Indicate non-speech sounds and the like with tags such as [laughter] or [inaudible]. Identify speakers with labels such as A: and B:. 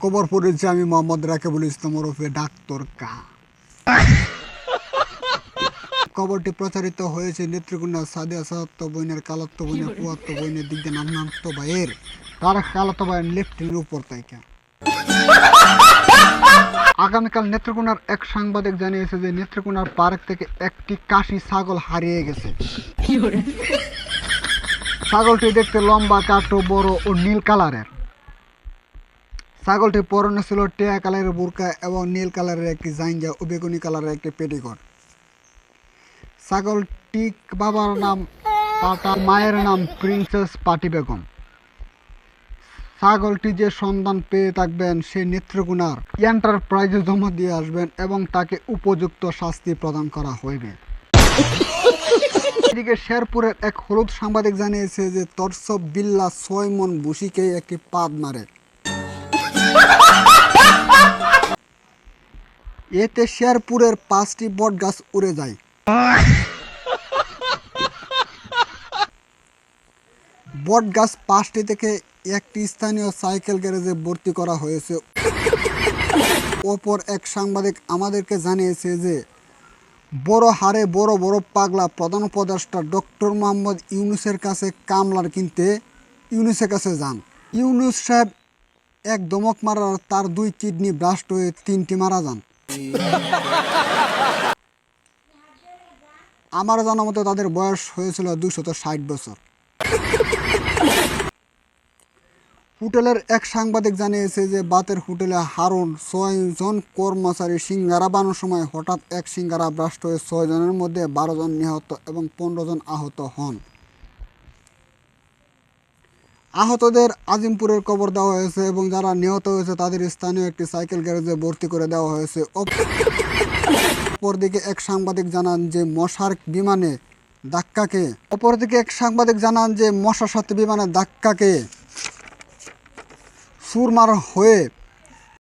A: খবর পড়েছে আমি মোহাম্মদ রাকেবুল ইসলাম ওরফে ডাক্তার কা। খবরটি প্রচারিত হয়েছে নেত্রকোনা সাদিয়া সাহাত্ত বইনের কালাত্ত বইনের পুয়াত্ত বইনের দিক দিয়ে নামনান্ত ভাইয়ের। তার কালাত্ত ভাইয়ের লেফটেনের উপর তাইকা আগামীকাল নেত্রকোনার এক সাংবাদিক জানিয়েছে যে নেত্রকোনার পার্ক থেকে একটি কাশি ছাগল হারিয়ে গেছে। ছাগলটি দেখতে লম্বা কাটো বড় ও নীল কালারের। ছাগলটি পরনে ছিল টিয়া কালারের বুরকা এবং নীল কালারের একটি জাইঙ্গা ও বেগুনি কালারের একটি পেটিকট। ছাগলটি বাবার নাম পাটা, মায়ের নাম প্রিন্সেস পাটি বেগম। ছাগলটি যে সন্ধান পেয়ে থাকবেন, সে নেত্রকোনার এন্টারপ্রাইজে জমা দিয়ে আসবেন এবং তাকে উপযুক্ত শাস্তি প্রদান করা হইবে। এদিকে শেরপুরের এক হলুদ সাংবাদিক জানিয়েছে যে, তরসব বিল্লা ছয় বুসিকে একটি পাদ মারে। এতে শেরপুরের পাঁচটি বট গাছ উড়ে যায়। বট গাছ পাঁচটি থেকে একটি স্থানীয় সাইকেল গ্যারেজে ভর্তি করা হয়েছে। অপর এক সাংবাদিক আমাদেরকে জানিয়েছে যে, বড় হারে বড় বড় পাগলা প্রধান উপদেষ্টা ডক্টর মোহাম্মদ ইউনুসের কাছে কামলার কিনতে ইউনুসের কাছে যান। ইউনুস সাহেব এক দমক মারার তার দুই কিডনি ব্রাস্ট হয়ে তিনটি মারা যান। [laughs] আমার জানা মতো তাদের বয়স হয়েছিল দুশত ষাট বছর। হোটেলের এক সাংবাদিক জানিয়েছে যে বাতের হোটেলে হারুন ছয়জন কর্মচারী সিঙ্গারা বানানোর সময় হঠাৎ এক সিঙ্গারা ব্রাস্ট হয়ে ছয় জনের মধ্যে বারো জন নিহত এবং পনেরো জন আহত হন। আহতদের আজিমপুরের কবর দেওয়া হয়েছে এবং যারা নিহত হয়েছে তাদের স্থানীয় একটি সাইকেল গ্যারেজে ভর্তি করে দেওয়া হয়েছে। অপরদিকে এক সাংবাদিক জানান যে মশার বিমানে ধাক্কাকে অপরদিকে এক সাংবাদিক জানান যে মশার সাথে বিমানে ধাক্কাকে সুরমার হয়ে